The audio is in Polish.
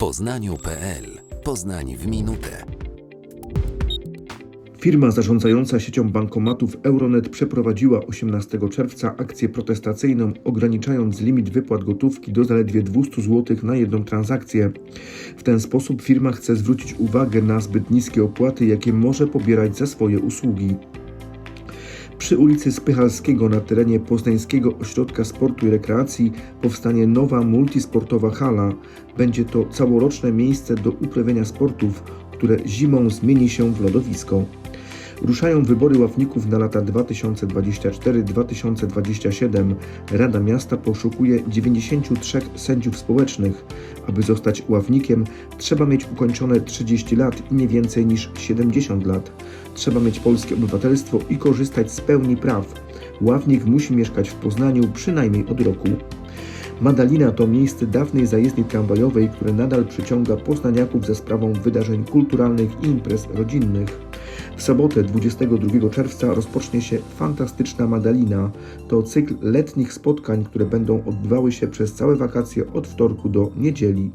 poznaniu.pl Poznań w minutę. Firma zarządzająca siecią bankomatów Euronet przeprowadziła 18 czerwca akcję protestacyjną, ograniczając limit wypłat gotówki do zaledwie 200 zł na jedną transakcję. W ten sposób firma chce zwrócić uwagę na zbyt niskie opłaty, jakie może pobierać za swoje usługi. Przy ulicy Spychalskiego na terenie Poznańskiego Ośrodka Sportu i Rekreacji powstanie nowa multisportowa hala. Będzie to całoroczne miejsce do uprawiania sportów, które zimą zmieni się w lodowisko. Ruszają wybory ławników na lata 2024-2027. Rada Miasta poszukuje 93 sędziów społecznych. Aby zostać ławnikiem, trzeba mieć ukończone 30 lat i nie więcej niż 70 lat. Trzeba mieć polskie obywatelstwo i korzystać z pełni praw. Ławnik musi mieszkać w Poznaniu przynajmniej od roku. Madalina to miejsce dawnej zajezdni tramwajowej, które nadal przyciąga poznaniaków ze sprawą wydarzeń kulturalnych i imprez rodzinnych. W sobotę 22 czerwca rozpocznie się Fantastyczna Madalina. To cykl letnich spotkań, które będą odbywały się przez całe wakacje od wtorku do niedzieli.